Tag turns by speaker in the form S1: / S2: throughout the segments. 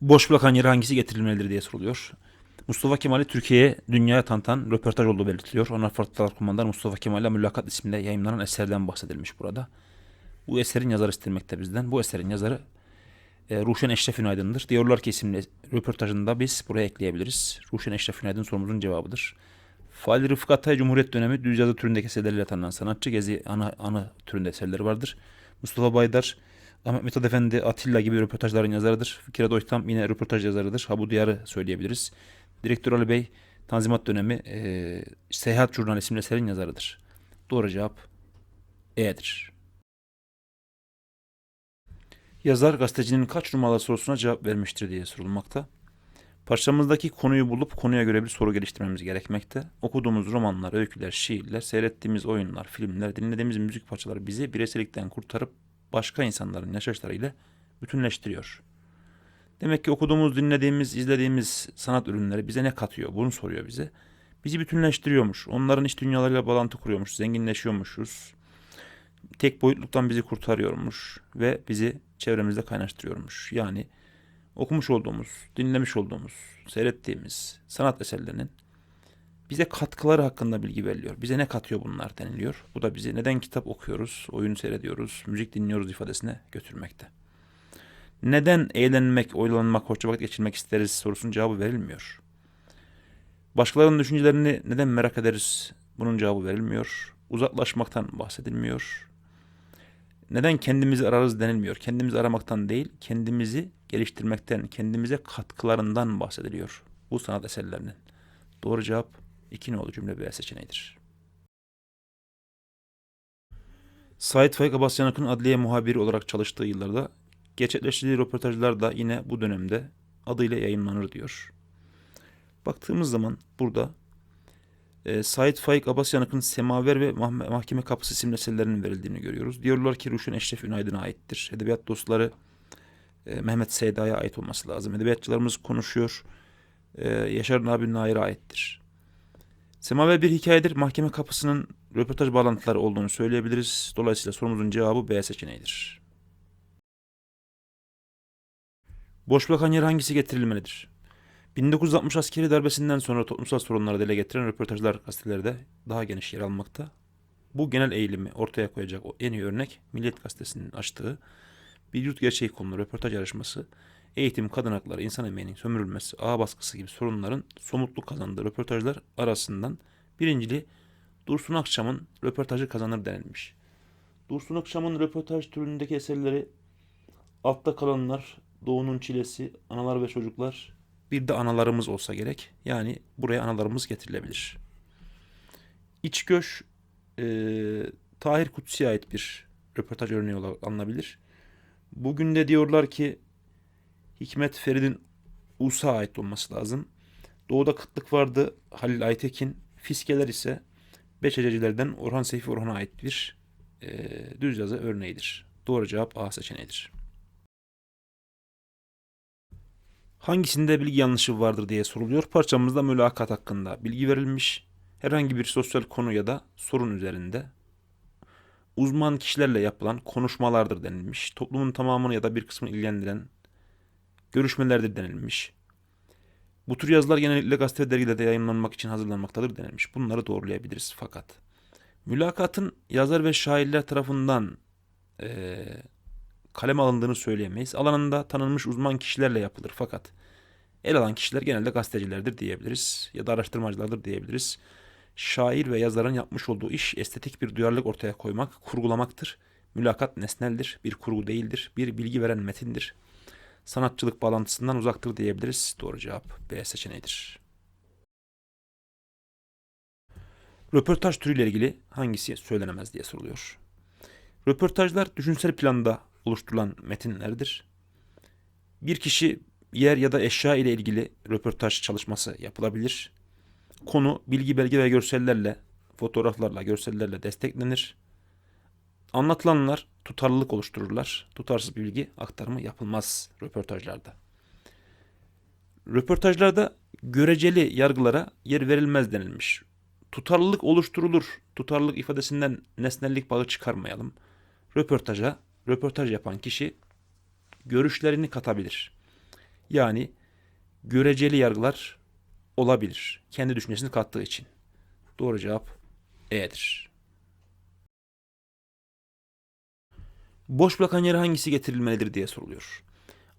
S1: Boş bırakan yere hangisi getirilmelidir diye soruluyor. Mustafa Kemal'i Türkiye'ye dünyaya tanıtan röportaj olduğu belirtiliyor. Onlar Farklılar Kumandan Mustafa Kemal'le Mülakat isimli yayınlanan eserden bahsedilmiş burada. Bu eserin yazarı istenmekte bizden. Bu eserin yazarı e, Ruşen Eşref Günaydın'dır. Diyorlar ki isimli röportajında biz buraya ekleyebiliriz. Ruşen Eşref Günaydın sorumuzun cevabıdır. Fahri Rıfkı Atay Cumhuriyet dönemi düz yazı türündeki eserleriyle tanınan sanatçı. Gezi ana, anı türünde eserleri vardır. Mustafa Baydar, Ahmet Mithat Efendi, Atilla gibi röportajların yazarıdır. Fikret Oytam yine röportaj yazarıdır. Ha bu diyarı söyleyebiliriz. Direktör Ali Bey, Tanzimat dönemi e, Seyahat Jurnal isimli eserin yazarıdır. Doğru cevap E'dir. Yazar gazetecinin kaç numaralı sorusuna cevap vermiştir diye sorulmakta. Parçamızdaki konuyu bulup konuya göre bir soru geliştirmemiz gerekmekte. Okuduğumuz romanlar, öyküler, şiirler, seyrettiğimiz oyunlar, filmler, dinlediğimiz müzik parçaları bizi bireysellikten kurtarıp başka insanların yaşayışlarıyla bütünleştiriyor. Demek ki okuduğumuz, dinlediğimiz, izlediğimiz sanat ürünleri bize ne katıyor? Bunu soruyor bize. Bizi bütünleştiriyormuş. Onların iç dünyalarıyla bağlantı kuruyormuş. Zenginleşiyormuşuz. Tek boyutluktan bizi kurtarıyormuş ve bizi çevremizde kaynaştırıyormuş. Yani okumuş olduğumuz, dinlemiş olduğumuz, seyrettiğimiz sanat eserlerinin bize katkıları hakkında bilgi veriliyor. Bize ne katıyor bunlar deniliyor. Bu da bizi neden kitap okuyoruz, oyun seyrediyoruz, müzik dinliyoruz ifadesine götürmekte. Neden eğlenmek, oylanmak, hoşça vakit geçirmek isteriz sorusunun cevabı verilmiyor. Başkalarının düşüncelerini neden merak ederiz? Bunun cevabı verilmiyor. Uzaklaşmaktan bahsedilmiyor. Neden kendimizi ararız denilmiyor. Kendimizi aramaktan değil, kendimizi geliştirmekten, kendimize katkılarından bahsediliyor. Bu sanat eserlerinin. Doğru cevap iki nolu cümle B seçeneğidir. Sait Faik Abbasyanak'ın adliye muhabiri olarak çalıştığı yıllarda gerçekleştirdiği röportajlar da yine bu dönemde adıyla yayınlanır diyor. Baktığımız zaman burada e, Said Faik Abbasyanak'ın Semaver ve Mah- Mahkeme Kapısı isimli eserlerinin verildiğini görüyoruz. Diyorlar ki Ruşen Eşref Ünaydın'a aittir. Edebiyat dostları e, Mehmet Seyda'ya ait olması lazım. Edebiyatçılarımız konuşuyor. E, Yaşar Nabi Nair'e aittir. Semaver bir hikayedir. Mahkeme kapısının röportaj bağlantıları olduğunu söyleyebiliriz. Dolayısıyla sorumuzun cevabı B seçeneğidir. Boş bırakan yer hangisi getirilmelidir? 1960 askeri darbesinden sonra toplumsal sorunları dile getiren röportajlar gazetelerde daha geniş yer almakta. Bu genel eğilimi ortaya koyacak en iyi örnek Milliyet Gazetesi'nin açtığı bir yurt gerçeği konulu röportaj yarışması, eğitim, kadın hakları, insan emeğinin sömürülmesi, ağ baskısı gibi sorunların somutluk kazandığı röportajlar arasından birinciliği Dursun Akçam'ın röportajı kazanır denilmiş. Dursun Akçam'ın röportaj türündeki eserleri Altta Kalanlar, Doğu'nun Çilesi, Analar ve Çocuklar, bir de analarımız olsa gerek. Yani buraya analarımız getirilebilir. İç Göç, e, Tahir Kutsi'ye ait bir röportaj örneği olarak alınabilir. Bugün de diyorlar ki Hikmet Ferid'in Usa ait olması lazım. Doğuda kıtlık vardı Halil Aytekin. Fiskeler ise Beçececilerden Orhan Seyfi Orhan'a ait bir e, düz yazı örneğidir. Doğru cevap A seçeneğidir. Hangisinde bilgi yanlışı vardır diye soruluyor. Parçamızda mülakat hakkında bilgi verilmiş. Herhangi bir sosyal konu ya da sorun üzerinde uzman kişilerle yapılan konuşmalardır denilmiş. Toplumun tamamını ya da bir kısmını ilgilendiren görüşmelerdir denilmiş. Bu tür yazılar genellikle gazete dergilerde yayınlanmak için hazırlanmaktadır denilmiş. Bunları doğrulayabiliriz fakat mülakatın yazar ve şairler tarafından eee kalem alındığını söyleyemeyiz. Alanında tanınmış uzman kişilerle yapılır fakat el alan kişiler genelde gazetecilerdir diyebiliriz ya da araştırmacılardır diyebiliriz. Şair ve yazarın yapmış olduğu iş estetik bir duyarlılık ortaya koymak, kurgulamaktır. Mülakat nesneldir, bir kurgu değildir, bir bilgi veren metindir. Sanatçılık bağlantısından uzaktır diyebiliriz. Doğru cevap B seçeneğidir. Röportaj türüyle ilgili hangisi söylenemez diye soruluyor. Röportajlar düşünsel planda oluşturulan metinlerdir. Bir kişi yer ya da eşya ile ilgili röportaj çalışması yapılabilir. Konu bilgi, belge ve görsellerle, fotoğraflarla, görsellerle desteklenir. Anlatılanlar tutarlılık oluştururlar. Tutarsız bilgi aktarımı yapılmaz röportajlarda. Röportajlarda göreceli yargılara yer verilmez denilmiş. Tutarlılık oluşturulur. Tutarlılık ifadesinden nesnellik bağı çıkarmayalım. Röportaja röportaj yapan kişi görüşlerini katabilir. Yani göreceli yargılar olabilir. Kendi düşüncesini kattığı için. Doğru cevap E'dir. Boş bırakan yere hangisi getirilmelidir diye soruluyor.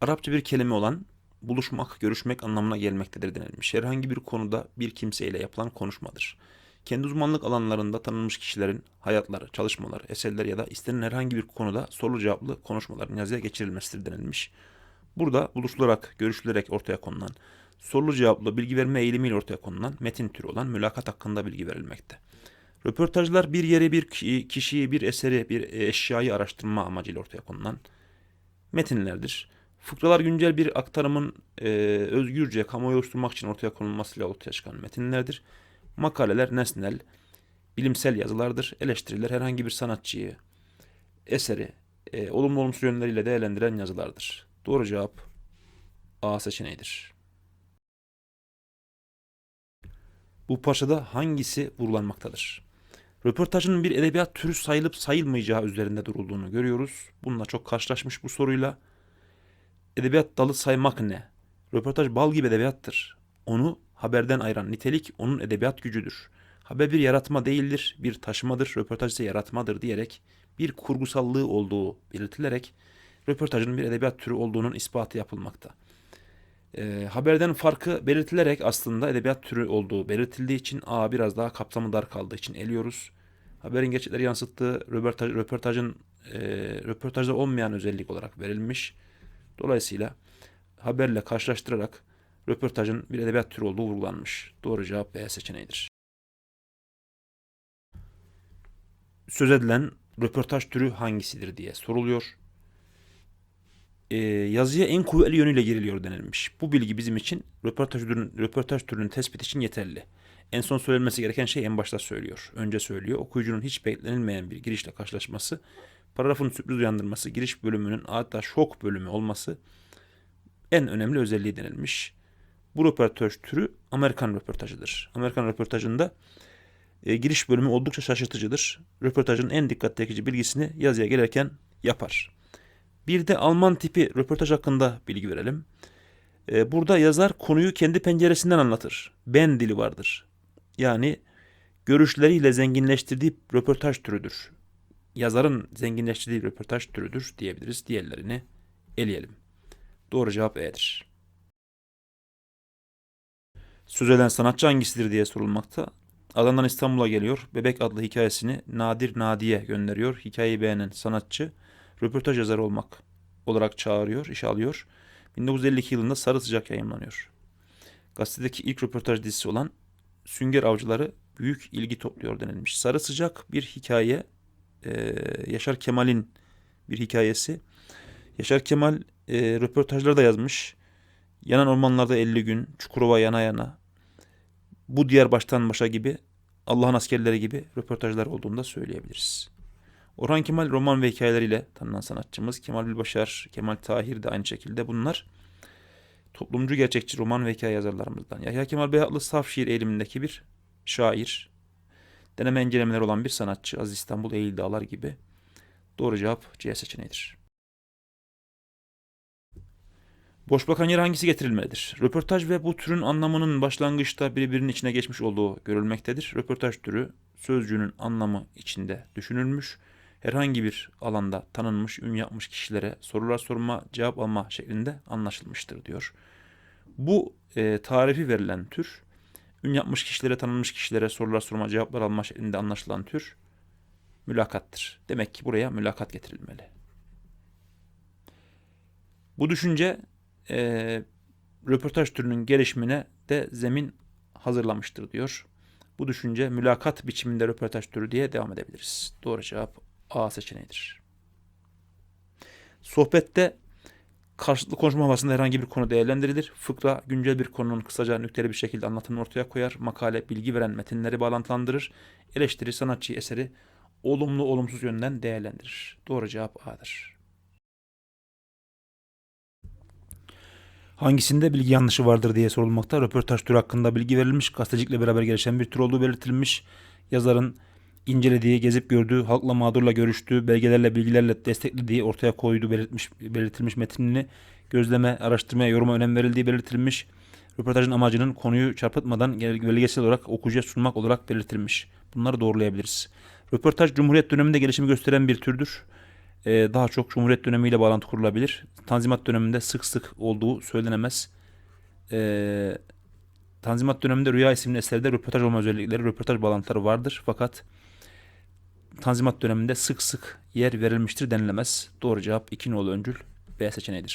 S1: Arapça bir kelime olan buluşmak, görüşmek anlamına gelmektedir denilmiş. Herhangi bir konuda bir kimseyle yapılan konuşmadır. Kendi uzmanlık alanlarında tanınmış kişilerin hayatları, çalışmaları, eserleri ya da istenen herhangi bir konuda soru cevaplı konuşmaların yazıya geçirilmesidir denilmiş. Burada buluşularak, görüşülerek ortaya konulan, sorulu cevaplı bilgi verme eğilimiyle ortaya konulan metin türü olan mülakat hakkında bilgi verilmekte. Röportajlar bir yeri, bir kişiyi- bir eseri, bir eşyayı araştırma amacıyla ortaya konulan metinlerdir. Fıkralar güncel bir aktarımın e, özgürce kamuoyu oluşturmak için ortaya konulmasıyla ortaya çıkan metinlerdir. Makaleler nesnel, bilimsel yazılardır. Eleştiriler herhangi bir sanatçıyı, eseri e, olumlu olumsuz yönleriyle değerlendiren yazılardır. Doğru cevap A seçeneğidir. Bu parçada hangisi vurgulanmaktadır? Röportajın bir edebiyat türü sayılıp sayılmayacağı üzerinde durulduğunu görüyoruz. Bununla çok karşılaşmış bu soruyla. Edebiyat dalı saymak ne? Röportaj bal gibi edebiyattır. Onu haberden ayıran nitelik onun edebiyat gücüdür. Haber bir yaratma değildir, bir taşımadır, röportaj ise yaratmadır diyerek bir kurgusallığı olduğu belirtilerek röportajın bir edebiyat türü olduğunun ispatı yapılmakta. Ee, haberden farkı belirtilerek aslında edebiyat türü olduğu belirtildiği için A biraz daha kapsamı dar kaldığı için eliyoruz. Haberin gerçekleri yansıttığı röportaj, röportajın e, röportajda olmayan özellik olarak verilmiş. Dolayısıyla haberle karşılaştırarak röportajın bir edebiyat türü olduğu vurgulanmış. Doğru cevap B seçeneğidir. Söz edilen röportaj türü hangisidir diye soruluyor. Ee, yazıya en kuvvetli yönüyle giriliyor denilmiş. Bu bilgi bizim için röportaj türünün, röportaj türünün tespit için yeterli. En son söylenmesi gereken şey en başta söylüyor. Önce söylüyor. Okuyucunun hiç beklenilmeyen bir girişle karşılaşması, paragrafın sürpriz uyandırması, giriş bölümünün hatta şok bölümü olması en önemli özelliği denilmiş. Bu röportaj türü Amerikan röportajıdır. Amerikan röportajında e, giriş bölümü oldukça şaşırtıcıdır. Röportajın en dikkat çekici bilgisini yazıya gelirken yapar. Bir de Alman tipi röportaj hakkında bilgi verelim. E, burada yazar konuyu kendi penceresinden anlatır. Ben dili vardır. Yani görüşleriyle zenginleştirdiği röportaj türüdür. Yazarın zenginleştirdiği röportaj türüdür diyebiliriz. Diğerlerini eleyelim. Doğru cevap E'dir. Söz eden sanatçı hangisidir diye sorulmakta. Adana'dan İstanbul'a geliyor. Bebek adlı hikayesini Nadir Nadi'ye gönderiyor. Hikayeyi beğenen sanatçı röportaj yazarı olmak olarak çağırıyor, işe alıyor. 1952 yılında Sarı Sıcak yayınlanıyor. Gazetedeki ilk röportaj dizisi olan Sünger Avcıları büyük ilgi topluyor denilmiş. Sarı Sıcak bir hikaye. Ee, Yaşar Kemal'in bir hikayesi. Yaşar Kemal e, röportajları da yazmış. Yanan ormanlarda 50 gün, Çukurova yana yana, bu diğer baştan başa gibi, Allah'ın askerleri gibi röportajlar olduğunu da söyleyebiliriz. Orhan Kemal roman ve hikayeleriyle tanınan sanatçımız. Kemal Bilbaşar, Kemal Tahir de aynı şekilde bunlar toplumcu gerçekçi roman ve hikaye yazarlarımızdan. Yahya Kemal Beyatlı saf şiir eğilimindeki bir şair. Deneme incelemeleri olan bir sanatçı. Aziz İstanbul, Eğil Dağlar gibi. Doğru cevap C seçeneğidir. Boş bakan yere hangisi getirilmelidir? Röportaj ve bu türün anlamının başlangıçta birbirinin içine geçmiş olduğu görülmektedir. Röportaj türü sözcüğünün anlamı içinde düşünülmüş, herhangi bir alanda tanınmış, ün yapmış kişilere sorular sorma, cevap alma şeklinde anlaşılmıştır diyor. Bu e, tarifi verilen tür, ün yapmış kişilere, tanınmış kişilere sorular sorma, cevaplar alma şeklinde anlaşılan tür mülakattır. Demek ki buraya mülakat getirilmeli. Bu düşünce e, röportaj türünün gelişimine de zemin hazırlamıştır diyor. Bu düşünce mülakat biçiminde röportaj türü diye devam edebiliriz. Doğru cevap A seçeneğidir. Sohbette karşılıklı konuşma havasında herhangi bir konu değerlendirilir. Fıkra güncel bir konunun kısaca nükteli bir şekilde anlatımını ortaya koyar. Makale bilgi veren metinleri bağlantılandırır. Eleştiri sanatçı eseri olumlu olumsuz yönden değerlendirir. Doğru cevap A'dır. Hangisinde bilgi yanlışı vardır diye sorulmakta. Röportaj türü hakkında bilgi verilmiş. Gazetecilikle beraber gelişen bir tür olduğu belirtilmiş. Yazarın incelediği, gezip gördüğü, halkla mağdurla görüştüğü, belgelerle, bilgilerle desteklediği, ortaya koyduğu belirtmiş, belirtilmiş metinini gözleme, araştırmaya, yoruma önem verildiği belirtilmiş. Röportajın amacının konuyu çarpıtmadan belgesel olarak okuyucuya sunmak olarak belirtilmiş. Bunları doğrulayabiliriz. Röportaj Cumhuriyet döneminde gelişimi gösteren bir türdür. Ee, daha çok Cumhuriyet dönemiyle bağlantı kurulabilir. Tanzimat döneminde sık sık olduğu söylenemez. Ee, Tanzimat döneminde Rüya isimli eserde röportaj olma özellikleri, röportaj bağlantıları vardır. Fakat Tanzimat döneminde sık sık yer verilmiştir denilemez. Doğru cevap 2 nolu öncül B seçeneğidir.